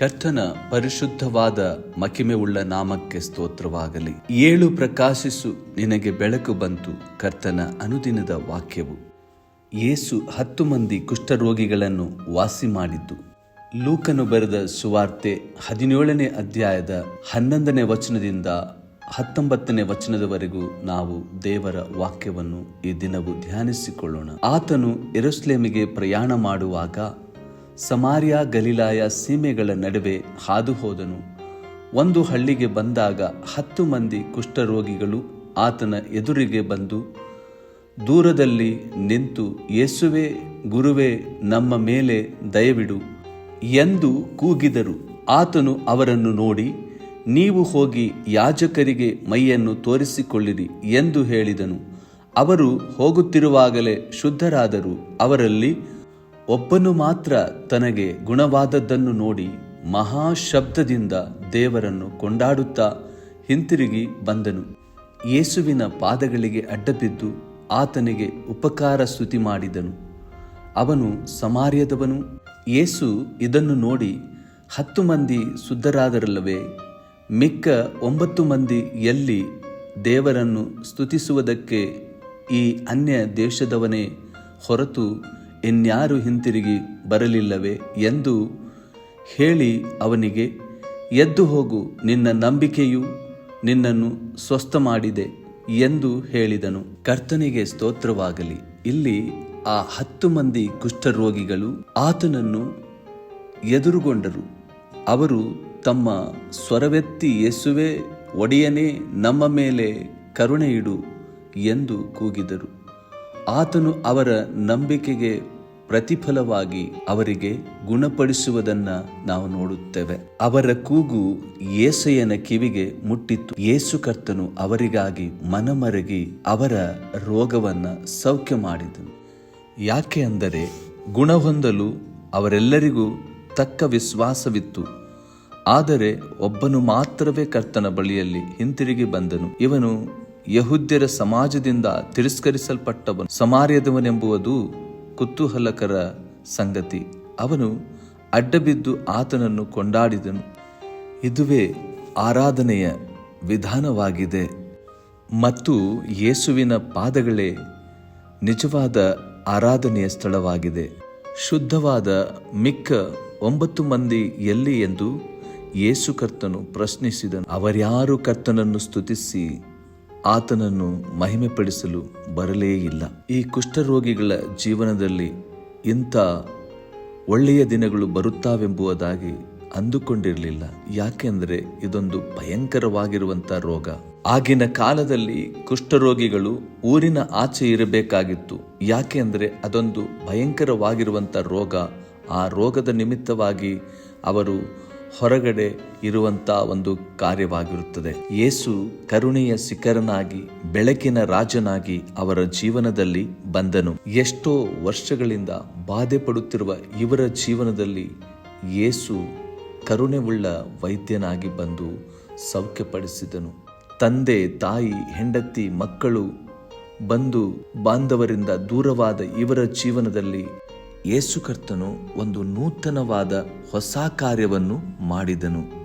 ಕರ್ತನ ಪರಿಶುದ್ಧವಾದ ಮಕಿಮೆವುಳ್ಳ ನಾಮಕ್ಕೆ ಸ್ತೋತ್ರವಾಗಲಿ. ಏಳು ಪ್ರಕಾಶಿಸು ನಿನಗೆ ಬೆಳಕು ಬಂತು ಕರ್ತನ ಅನುದಿನದ ವಾಕ್ಯವು. ಯೇಸು ಹತ್ತು ಮಂದಿ ಕುಷ್ಠರೋಗಿಗಳನ್ನು ವಾಸಿ ಮಾಡಿದ್ದು. ಲೂಕನು ಬರೆದ ಸುವಾರ್ತೆ ಹದಿನೇಳನೇ ಅಧ್ಯಾಯದ ಹನ್ನೊಂದನೇ ವಚನದಿಂದ ಹತ್ತೊಂಬತ್ತನೇ ವಚನದವರೆಗೂ ನಾವು ದೇವರ ವಾಕ್ಯವನ್ನು ಈ ದಿನವೂ ಧ್ಯಾನಿಸಿಕೊಳ್ಳೋಣ. ಆತನು ಎರುಸ್ಲೇಮಿಗೆ ಪ್ರಯಾಣ ಮಾಡುವಾಗ ಸಮಾರ್ಯ ಗಲಿಲಾಯ ಸೀಮೆಗಳ ನಡುವೆ ಹಾದುಹೋದನು. ಒಂದು ಹಳ್ಳಿಗೆ ಬಂದಾಗ ಹತ್ತು ಮಂದಿ ಕುಷ್ಠರೋಗಿಗಳು ಆತನ ಎದುರಿಗೆ ಬಂದು, ದೂರದಲ್ಲಿ ನಿಂತು ಯೇಸುವೆ, ಗುರುವೇ, ನಮ್ಮ ಮೇಲೆ ದಯವಿಡು ಎಂದು ಕೂಗಿದರು. ಆತನು ಅವರನ್ನು ನೋಡಿ, ನೀವು ಹೋಗಿ ಯಾಜಕರಿಗೆ ಮೈಯನ್ನು ತೋರಿಸಿಕೊಳ್ಳಿರಿ ಎಂದು ಹೇಳಿದನು. ಅವರು ಹೋಗುತ್ತಿರುವಾಗಲೇ ಶುದ್ಧರಾದರು. ಅವರಲ್ಲಿ ಒಬ್ಬನು ಮಾತ್ರ ತನಗೆ ಗುಣವಾದದ್ದನ್ನು ನೋಡಿ ಮಹಾಶಬ್ದದಿಂದ ದೇವರನ್ನು ಕೊಂಡಾಡುತ್ತಾ ಹಿಂತಿರುಗಿ ಬಂದನು. ಯೇಸುವಿನ ಪಾದಗಳಿಗೆ ಅಡ್ಡಬಿದ್ದು ಆತನಿಗೆ ಉಪಕಾರ ಸ್ತುತಿ ಮಾಡಿದನು. ಅವನು ಸಮಾರ್ಯದವನು. ಯೇಸು ಇದನ್ನು ನೋಡಿ, ಹತ್ತು ಮಂದಿ ಶುದ್ಧರಾದರಲ್ಲವೇ? ಮಿಕ್ಕ ಒಂಬತ್ತು ಮಂದಿ ಎಲ್ಲಿ ದೇವರನ್ನು ಸ್ತುತಿಸುವುದಕ್ಕೆ ಈ ಅನ್ಯ ದೇಶದವನೇ ಹೊರತು ಇನ್ಯಾರು ಹಿಂತಿರುಗಿ ಬರಲಿಲ್ಲವೇ ಎಂದು ಹೇಳಿ ಅವನಿಗೆ, ಎದ್ದು ಹೋಗು, ನಿನ್ನ ನಂಬಿಕೆಯು ನಿನ್ನನ್ನು ಸ್ವಸ್ಥ ಮಾಡಿದೆ ಎಂದು ಹೇಳಿದನು. ಕರ್ತನಿಗೆ ಸ್ತೋತ್ರವಾಗಲಿ. ಇಲ್ಲಿ ಆ ಹತ್ತು ಮಂದಿ ಕುಷ್ಠರೋಗಿಗಳು ಆತನನ್ನು ಎದುರುಗೊಂಡರು. ಅವರು ತಮ್ಮ ಸ್ವರವೆತ್ತಿ, ಯೇಸುವೆ, ಒಡೆಯನೇ, ನಮ್ಮ ಮೇಲೆ ಕರುಣೆಯಿಡು ಎಂದು ಕೂಗಿದರು. ಆತನು ಅವರ ನಂಬಿಕೆಗೆ ಪ್ರತಿಫಲವಾಗಿ ಅವರಿಗೆ ಗುಣಪಡಿಸುವುದನ್ನ ನಾವು ನೋಡುತ್ತೇವೆ. ಅವರ ಕೂಗು ಏಸೆಯನ ಕಿವಿಗೆ ಮುಟ್ಟಿತ್ತು. ಏಸು ಕರ್ತನು ಅವರಿಗಾಗಿ ಮನಮರಗಿ ಅವರ ರೋಗವನ್ನ ಸೌಖ್ಯ ಮಾಡಿದನು. ಯಾಕೆ ಅಂದರೆ ಗುಣ ಹೊಂದಲು ಅವರೆಲ್ಲರಿಗೂ ತಕ್ಕ ವಿಶ್ವಾಸವಿತ್ತು. ಆದರೆ ಒಬ್ಬನು ಮಾತ್ರವೇ ಕರ್ತನ ಬಳಿಯಲ್ಲಿ ಹಿಂತಿರುಗಿ ಬಂದನು. ಇವನು ಯಹುದ್ಯರ ಸಮಾಜದಿಂದ ತಿರಸ್ಕರಿಸಲ್ಪಟ್ಟವನು. ಸಮಾರ್ಯದವನೆಂಬುವುದು ಕುತೂಹಲಕರ ಸಂಗತಿ. ಅವನು ಅಡ್ಡಬಿದ್ದು ಆತನನ್ನು ಕೊಂಡಾಡಿದನು. ಇದುವೇ ಆರಾಧನೆಯ ವಿಧಾನವಾಗಿದೆ. ಮತ್ತು ಯೇಸುವಿನ ಪಾದಗಳೇ ನಿಜವಾದ ಆರಾಧನೆಯ ಸ್ಥಳವಾಗಿದೆ. ಶುದ್ಧವಾದ ಮಿಕ್ಕ ಒಂಬತ್ತು ಮಂದಿ ಎಲ್ಲಿ ಎಂದು ಯೇಸು ಕರ್ತನು ಪ್ರಶ್ನಿಸಿದನು. ಅವರ್ಯಾರು ಕರ್ತನನ್ನು ಸ್ತುತಿಸಿ ಆತನನ್ನು ಮಹಿಮೆಪಡಿಸಲು ಬರಲೇ ಇಲ್ಲ. ಈ ಕುಷ್ಠರೋಗಿಗಳ ಜೀವನದಲ್ಲಿ ಇಂಥ ಒಳ್ಳೆಯ ದಿನಗಳು ಬರುತ್ತಾವೆಂಬುದಾಗಿ ಅಂದುಕೊಂಡಿರಲಿಲ್ಲ. ಯಾಕೆಂದರೆ ಇದೊಂದು ಭಯಂಕರವಾಗಿರುವಂಥ ರೋಗ. ಆಗಿನ ಕಾಲದಲ್ಲಿ ಕುಷ್ಠರೋಗಿಗಳು ಊರಿನ ಆಚೆ ಇರಬೇಕಾಗಿತ್ತು. ಯಾಕೆ ಅಂದರೆ ಅದೊಂದು ಭಯಂಕರವಾಗಿರುವಂಥ ರೋಗ. ಆ ರೋಗದ ನಿಮಿತ್ತವಾಗಿ ಅವರು ಹೊರಗಡೆ ಇರುವಂತ ಒಂದು ಕಾರ್ಯವಾಗಿರುತ್ತದೆ. ಯೇಸು ಕರುಣೆಯ ಶಿಖರನಾಗಿ, ಬೆಳಕಿನ ರಾಜನಾಗಿ ಅವರ ಜೀವನದಲ್ಲಿ ಬಂದನು. ಎಷ್ಟೋ ವರ್ಷಗಳಿಂದ ಬಾಧೆ ಪಡುತ್ತಿರುವ ಇವರ ಜೀವನದಲ್ಲಿ ಯೇಸು ಕರುಣೆ ಉಳ್ಳ ವೈದ್ಯನಾಗಿ ಬಂದು ಸೌಖ್ಯಪಡಿಸಿದನು. ತಂದೆ, ತಾಯಿ, ಹೆಂಡತಿ, ಮಕ್ಕಳು ಬಂದು ಬಾಂಧವರಿಂದ ದೂರವಾದ ಇವರ ಜೀವನದಲ್ಲಿ ಯೇಸು ಕರ್ತನು ಒಂದು ನೂತನವಾದ ಹೊಸ ಕಾರ್ಯವನ್ನು ಮಾಡಿದನು.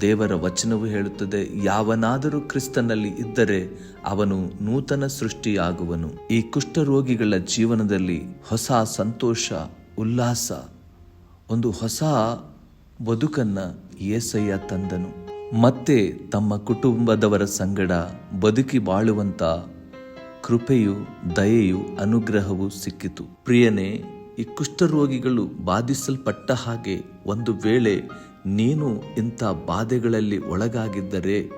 ದೇವರ ವಚನವು ಹೇಳುತ್ತದೆ, ಯಾವನಾದರೂ ಕ್ರಿಸ್ತನಲ್ಲಿ ಇದ್ದರೆ ಅವನು ನೂತನ ಸೃಷ್ಟಿಯಾಗುವನು. ಈ ಕುಷ್ಠರೋಗಿಗಳ ಜೀವನದಲ್ಲಿ ಹೊಸ ಸಂತೋಷ, ಉಲ್ಲಾಸ, ಒಂದು ಹೊಸ ಬದುಕನ್ನು ಏಸಯ್ಯ ತಂದನು. ಮತ್ತೆ ತಮ್ಮ ಕುಟುಂಬದವರ ಸಂಗಡ ಬದುಕಿ ಬಾಳುವಂತ ಕೃಪೆಯು ದಯೆಯು ಅನುಗ್ರಹವು ಸಿಕ್ಕಿತು. ಪ್ರಿಯನೇ ಈ ಕುಷ್ಠರೋಗಿಗಳು ಬಾಧಿಸಲ್ಪಟ್ಟ ಹಾಗೆ ಒಂದು ವೇಳೆ ನೀನು ಇಂಥ ಬಾಧೆಗಳಲ್ಲಿ ಒಳಗಾಗಿದ್ದರೆ,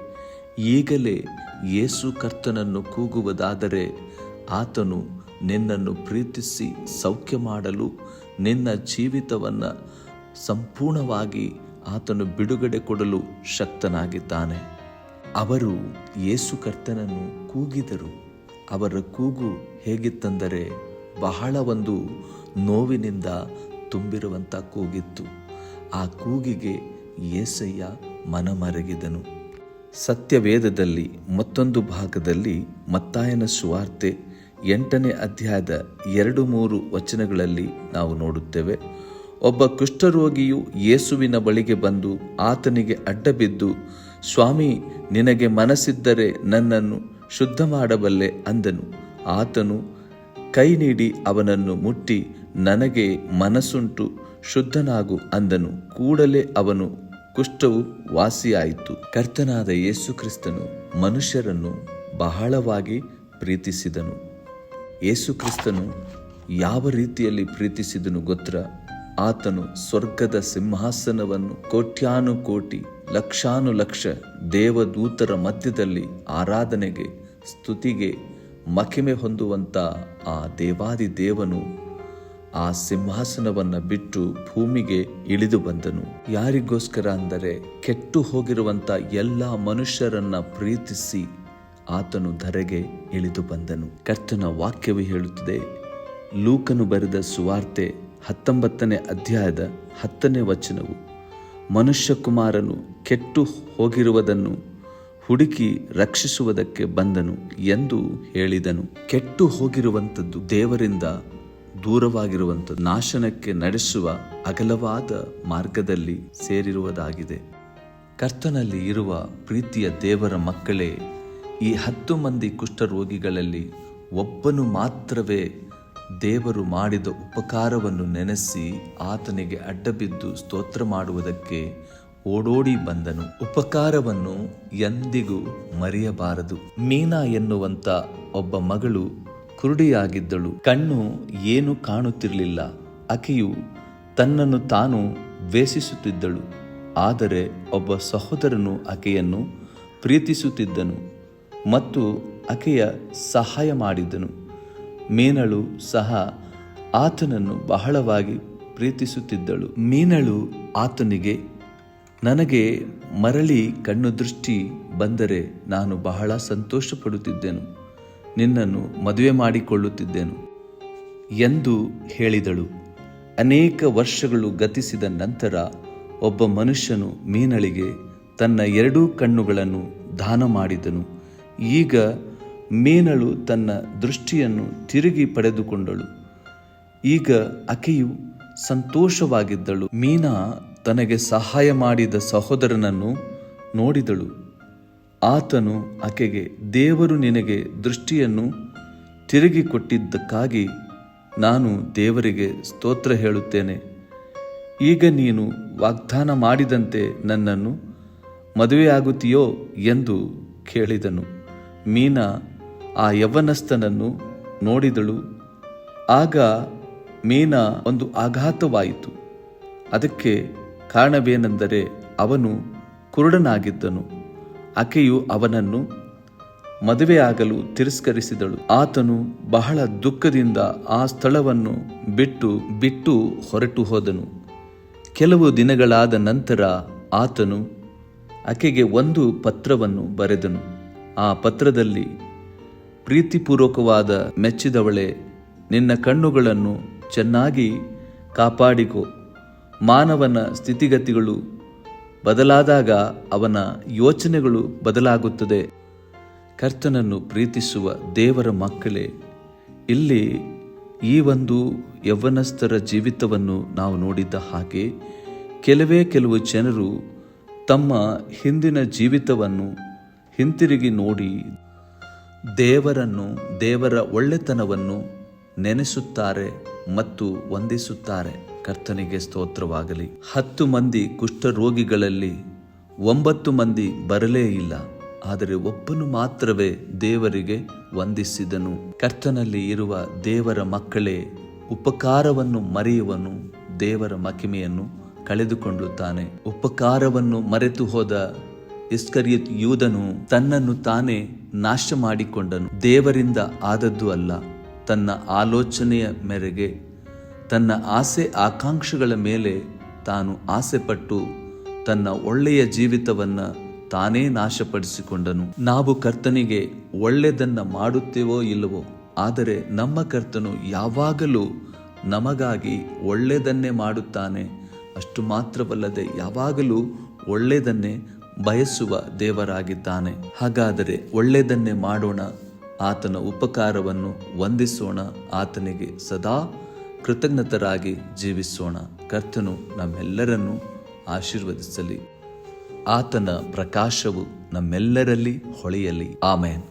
ಈಗಲೇ ಯೇಸು ಕರ್ತನನ್ನು ಕೂಗುವುದಾದರೆ ಆತನು ನಿನ್ನನ್ನು ಪ್ರೀತಿಸಿ ಸೌಖ್ಯ ಮಾಡಲು ನಿನ್ನ ಜೀವಿತವನ್ನು ಸಂಪೂರ್ಣವಾಗಿ ಆತನು ಬಿಡುಗಡೆ ಕೊಡಲು ಶಕ್ತನಾಗಿದ್ದಾನೆ. ಅವರು ಯೇಸು ಕರ್ತನನ್ನು ಕೂಗಿದರು. ಅವರ ಕೂಗು ಹೇಗಿತ್ತಂದರೆ, ಬಹಳ ಒಂದು ನೋವಿನಿಂದ ತುಂಬಿರುವಂಥ ಕೂಗಿತ್ತು. ಆ ಕೂಗಿಗೆ ಏಸಯ್ಯ ಮನಮರಗಿದನು. ಸತ್ಯವೇದದಲ್ಲಿ ಮತ್ತೊಂದು ಭಾಗದಲ್ಲಿ ಮತ್ತಾಯನ ಸುವಾರ್ತೆ ಎಂಟನೇ ಅಧ್ಯಾಯದ ಎರಡು ಮೂರು ವಚನಗಳಲ್ಲಿ ನಾವು ನೋಡುತ್ತೇವೆ. ಒಬ್ಬ ಕುಷ್ಠರೋಗಿಯು ಯೇಸುವಿನ ಬಳಿಗೆ ಬಂದು ಆತನಿಗೆ ಅಡ್ಡಬಿದ್ದು, ಸ್ವಾಮಿ, ನಿನಗೆ ಮನಸ್ಸಿದ್ದರೆ ನನ್ನನ್ನು ಶುದ್ಧ ಮಾಡಬಲ್ಲೆ ಅಂದನು. ಆತನು ಕೈ ನೀಡಿ ಅವನನ್ನು ಮುಟ್ಟಿ ನನಗೆ ಮನಸ್ಸುಂಟು, ಶುದ್ಧನಾಗು ಅಂದನು. ಕೂಡಲೇ ಅವನು ಕುಷ್ಠವು ವಾಸಿಯಾಯಿತು. ಕರ್ತನಾದ ಯೇಸುಕ್ರಿಸ್ತನು ಮನುಷ್ಯರನ್ನು ಬಹಳವಾಗಿ ಪ್ರೀತಿಸಿದನು. ಯೇಸುಕ್ರಿಸ್ತನು ಯಾವ ರೀತಿಯಲ್ಲಿ ಪ್ರೀತಿಸಿದನು ಗೊತ್ರ ಆತನು ಸ್ವರ್ಗದ ಸಿಂಹಾಸನವನ್ನು ಕೋಟ್ಯಾನು ಕೋಟಿ, ಲಕ್ಷಾನು ಲಕ್ಷ ದೇವದೂತರ ಮಧ್ಯದಲ್ಲಿ ಆರಾಧನೆಗೆ, ಸ್ತುತಿಗೆ ಮಹಿಮೆ ಹೊಂದುವಂತ ಆ ದೇವಾದಿ ದೇವನು ಆ ಸಿಂಹಾಸನವನ್ನ ಬಿಟ್ಟು ಭೂಮಿಗೆ ಇಳಿದು ಬಂದನು. ಯಾರಿಗೋಸ್ಕರ ಅಂದರೆ ಕೆಟ್ಟು ಹೋಗಿರುವಂತ ಎಲ್ಲ ಮನುಷ್ಯರನ್ನ ಪ್ರೀತಿಸಿ ಆತನು ಧರೆಗೆ ಇಳಿದು ಬಂದನು. ಕರ್ತನ ವಾಕ್ಯವೇ ಹೇಳುತ್ತದೆ, ಲೂಕನು ಬರೆದ ಸುವಾರ್ತೆ ಹತ್ತೊಂಬತ್ತನೇ ಅಧ್ಯಾಯದ ಹತ್ತನೇ ವಚನವು ಮನುಷ್ಯ ಕುಮಾರನು ಕೆಟ್ಟು ಹೋಗಿರುವುದನ್ನು ಹುಡುಕಿ ರಕ್ಷಿಸುವುದಕ್ಕೆ ಬಂದನು ಎಂದು ಹೇಳಿದನು. ಕೆಟ್ಟು ಹೋಗಿರುವಂಥದ್ದು ದೇವರಿಂದ ದೂರವಾಗಿರುವಂಥದ್ದು ನಾಶನಕ್ಕೆ ನಡೆಸುವ ಅಗಲವಾದ ಮಾರ್ಗದಲ್ಲಿ ಸೇರಿರುವುದಾಗಿದೆ. ಕರ್ತನಲ್ಲಿ ಇರುವ ಪ್ರೀತಿಯ ದೇವರ ಮಕ್ಕಳೇ, ಈ ಹತ್ತು ಮಂದಿ ಕುಷ್ಠರೋಗಿಗಳಲ್ಲಿ ಒಬ್ಬನು ಮಾತ್ರವೇ ದೇವರು ಮಾಡಿದ ಉಪಕಾರವನ್ನು ನೆನೆಸಿ ಆತನಿಗೆ ಅಡ್ಡಬಿದ್ದು ಸ್ತೋತ್ರ ಮಾಡುವುದಕ್ಕೆ ಓಡೋಡಿ ಬಂದನು. ಉಪಕಾರವನ್ನು ಎಂದಿಗೂ ಮರೆಯಬಾರದು. ಮೀನಾ ಎನ್ನುವಂತ ಒಬ್ಬ ಮಗಳು ಕುರುಡಿಯಾಗಿದ್ದಳು. ಕಣ್ಣು ಏನು ಕಾಣುತ್ತಿರಲಿಲ್ಲ. ಆಕೆಯು ತನ್ನನ್ನು ತಾನು ದ್ವೇಷಿಸುತ್ತಿದ್ದಳು. ಆದರೆ ಒಬ್ಬ ಸಹೋದರನು ಆಕೆಯನ್ನು ಪ್ರೀತಿಸುತ್ತಿದ್ದನು ಮತ್ತು ಆಕೆಯ ಸಹಾಯ ಮಾಡಿದನು ಮೀನಳು ಸಹ ಆತನನ್ನು ಬಹಳವಾಗಿ ಪ್ರೀತಿಸುತ್ತಿದ್ದಳು. ಮೀನಳು ಆತನಿಗೆ ನನಗೆ ಮರಳಿ ಕಣ್ಣು ದೃಷ್ಟಿ ಬಂದರೆ ನಾನು ಬಹಳ ಸಂತೋಷ ಪಡುತ್ತಿದ್ದೆನು ನಿನ್ನನ್ನು ಮದುವೆ ಮಾಡಿಕೊಳ್ಳುತ್ತಿದ್ದೆನು ಎಂದು ಹೇಳಿದಳು. ಅನೇಕ ವರ್ಷಗಳು ಗತಿಸಿದ ನಂತರ ಒಬ್ಬ ಮನುಷ್ಯನು ಮೀನಳಿಗೆ ತನ್ನ ಎರಡೂ ಕಣ್ಣುಗಳನ್ನು ದಾನ ಮಾಡಿದನು. ಈಗ ಮೀನಳು ತನ್ನ ದೃಷ್ಟಿಯನ್ನು ತಿರುಗಿ ಪಡೆದುಕೊಂಡಳು. ಈಗ ಆಕೆಯು ಸಂತೋಷವಾಗಿದ್ದಳು. ಮೀನಾ ತನಗೆ ಸಹಾಯ ಮಾಡಿದ ಸಹೋದರನನ್ನು ನೋಡಿದಳು. ಆತನು ಆಕೆಗೆ, ದೇವರು ನಿನಗೆ ದೃಷ್ಟಿಯನ್ನು ತಿರುಗಿ ಕೊಟ್ಟಿದ್ದಕ್ಕಾಗಿ ನಾನು ದೇವರಿಗೆ ಸ್ತೋತ್ರ ಹೇಳುತ್ತೇನೆ. ಈಗ ನೀನು ವಾಗ್ದಾನ ಮಾಡಿದಂತೆ ನನ್ನನ್ನು ಮದುವೆಯಾಗುತ್ತೀಯೋ ಎಂದು ಕೇಳಿದನು. ಮೀನಾ ಆ ಯವನಸ್ಥನನ್ನು ನೋಡಿದಳು. ಆಗ ಮೀನಾ ಒಂದು ಆಘಾತವಾಯಿತು. ಅದಕ್ಕೆ ಕಾರಣವೇನೆಂದರೆ ಅವನು ಕುರುಡನಾಗಿದ್ದನು. ಆಕೆಯು ಅವನನ್ನು ಮದುವೆಯಾಗಲು ತಿರಸ್ಕರಿಸಿದಳು. ಆತನು ಬಹಳ ದುಃಖದಿಂದ ಆ ಸ್ಥಳವನ್ನು ಬಿಟ್ಟು ಬಿಟ್ಟು ಹೊರಟು ಹೋದನು. ಕೆಲವು ದಿನಗಳಾದ ನಂತರ ಆತನು ಆಕೆಗೆ ಒಂದು ಪತ್ರವನ್ನು ಬರೆದನು. ಆ ಪತ್ರದಲ್ಲಿ, ಪ್ರೀತಿಪೂರ್ವಕವಾದ ಮೆಚ್ಚಿದವಳೆ, ನಿನ್ನ ಕಣ್ಣುಗಳನ್ನು ಚೆನ್ನಾಗಿ ಕಾಪಾಡಿಕೋ. ಮಾನವನ ಸ್ಥಿತಿಗತಿಗಳು ಬದಲಾದಾಗ ಅವನ ಯೋಚನೆಗಳು ಬದಲಾಗುತ್ತದೆ. ಕರ್ತನನ್ನು ಪ್ರೀತಿಸುವ ದೇವರ ಮಕ್ಕಳೇ, ಇಲ್ಲಿ ಈ ಒಂದು ಯೌವನಸ್ಥರ ಜೀವಿತವನ್ನು ನಾವು ನೋಡಿದ್ದ ಹಾಗೆ ಕೆಲವೇ ಕೆಲವು ಜನರು ತಮ್ಮ ಹಿಂದಿನ ಜೀವಿತವನ್ನು ಹಿಂತಿರುಗಿ ನೋಡಿ ದೇವರನ್ನು, ದೇವರ ಒಳ್ಳೆತನವನ್ನು ನೆನೆಸುತ್ತಾರೆ ಮತ್ತು ವಂದಿಸುತ್ತಾರೆ. ಕರ್ತನಿಗೆ ಸ್ತೋತ್ರವಾಗಲಿ. ಹತ್ತು ಮಂದಿ ಕುಷ್ಠರೋಗಿಗಳಲ್ಲಿ ಒಂಬತ್ತು ಮಂದಿ ಬರಲೇ ಇಲ್ಲ. ಆದರೆ ಒಬ್ಬನು ಮಾತ್ರವೇ ದೇವರಿಗೆ ವಂದಿಸಿದನು. ಕರ್ತನಲ್ಲಿ ಇರುವ ದೇವರ ಮಕ್ಕಳೇ ಉಪಕಾರವನ್ನು ಮರೆಯುವನು. ದೇವರ ಮಹಿಮೆಯನ್ನು ಕಳೆದುಕೊಳ್ಳುತ್ತಾನೆ. ಉಪಕಾರವನ್ನು ಮರೆತು ಹೋದ ಇಸ್ಕರಿಯತ್ ಯೂದನು ತನ್ನನ್ನು ತಾನೇ ನಾಶ ಮಾಡಿಕೊಂಡನು ದೇವರಿಂದ ಆದದ್ದು ಅಲ್ಲ, ತನ್ನ ಆಲೋಚನೆಯ ಮೇರೆಗೆ ತನ್ನ ಆಸೆ ಆಕಾಂಕ್ಷೆಗಳ ಮೇಲೆ ತಾನು ಆಸೆಪಟ್ಟು ತನ್ನ ಒಳ್ಳೆಯ ಜೀವಿತವನ್ನು ತಾನೇ ನಾಶಪಡಿಸಿಕೊಂಡನು. ನಾವು ಕರ್ತನಿಗೆ ಒಳ್ಳೆಯದನ್ನು ಮಾಡುತ್ತೇವೋ ಇಲ್ಲವೋ, ಆದರೆ ನಮ್ಮ ಕರ್ತನು ಯಾವಾಗಲೂ ನಮಗಾಗಿ ಒಳ್ಳೆಯದನ್ನೇ ಮಾಡುತ್ತಾನೆ. ಅಷ್ಟು ಮಾತ್ರವಲ್ಲದೆ ಯಾವಾಗಲೂ ಒಳ್ಳೆಯದನ್ನೇ ಬಯಸುವ ದೇವರಾಗಿದ್ದಾನೆ. ಹಾಗಾದರೆ ಒಳ್ಳೆಯದನ್ನೇ ಮಾಡೋಣ, ಆತನ ಉಪಕಾರವನ್ನು ವಂದಿಸೋಣ, ಆತನಿಗೆ ಸದಾ ಕೃತಜ್ಞತರಾಗಿ ಜೀವಿಸೋಣ. ಕರ್ತನು ನಮ್ಮೆಲ್ಲರನ್ನು ಆಶೀರ್ವದಿಸಲಿ. ಆತನ ಪ್ರಕಾಶವು ನಮ್ಮೆಲ್ಲರಲ್ಲಿ ಹೊಳೆಯಲಿ. ಆಮೇನ್.